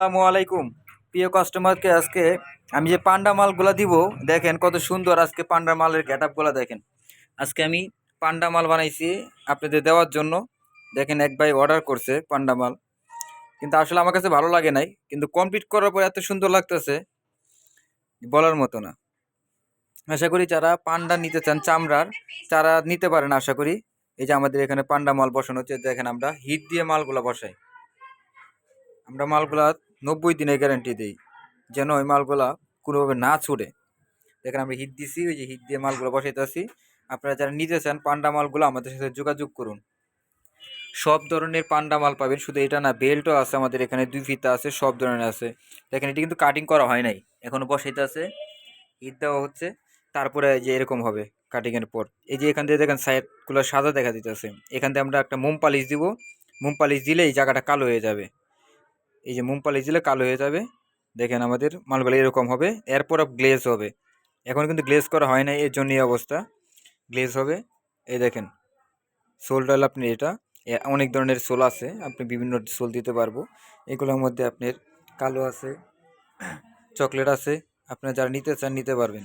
আসসালামু আলাইকুম। প্রিয় কাস্টমারকে আজকে আমি যে পান্ডা মালগুলো দিব, দেখেন কত সুন্দর আজকে পান্ডা মালের গেট আপগুলো দেখেন। আজকে আমি পান্ডা মাল বানাইছি আপনাদের দেওয়ার জন্য। দেখেন এক ভাই অর্ডার করছে পান্ডা মাল। কিন্তু আসলে আমার কাছে ভালো লাগে নাই, কিন্তু কমপ্লিট করার পর এত সুন্দর লাগতেছে, বলার মতো না। আশা করি যারা পান্ডা নিতে চান চামড়ার, তারা নিতে পারেন আশা করি। এই যে আমাদের এখানে পান্ডা মাল বসানো হচ্ছে, দেখেন আমরা হিট দিয়ে মালগুলো বসাই। আমরা মালগুলা নব্বই দিনের গ্যারান্টি দিই, যেন ওই মালগুলা কোনোভাবে না ছুটে দেখেন আমরা হিট দিছি, ওই যে হিট দিয়ে মালগুলো বসাইতেছি। আপনারা যারা নিতে চান, পান্ডা মালগুলো আমাদের সাথে যোগাযোগ করুন। সব ধরনের পান্ডা মাল পাবেন, শুধু এটা না, বেল্টও আছে আমাদের এখানে, দুই ফিতা আছে, সব ধরনের আছে। দেখেন এটি কিন্তু কাটিং করা হয় নাই, এখনও বসাইতে আছে হিট দেওয়া হচ্ছে, তারপরে যে এরকম হবে কাটিংয়ের পর। এই যে এখান থেকে দেখেন সাইডগুলো সাদা দেখা দিতেছে। এখান থেকে আমরা একটা মোম পালিশ দিব, মোম পালিশ দিলে এই জায়গাটা কালো হয়ে যাবে। এই যে মোম পালিশ দিলে কালো হয়ে যাবে। দেখেন আমাদের মালগুলো এরকম হবে। এরপর গ্লেজ হবে। এখন কিন্তু গ্লেজ করা হয় না এর জন্য এই অবস্থা। গ্লেজ হবে। এই দেখেন সোলটা হলো আপনি এটা অনেক ধরনের সোল আছে, আপনি বিভিন্ন সোল দিতে পারব। এগুলোর মধ্যে আপনার কালো আছে, চকলেট আছে, আপনারা যারা নিতে চান নিতে পারবেন।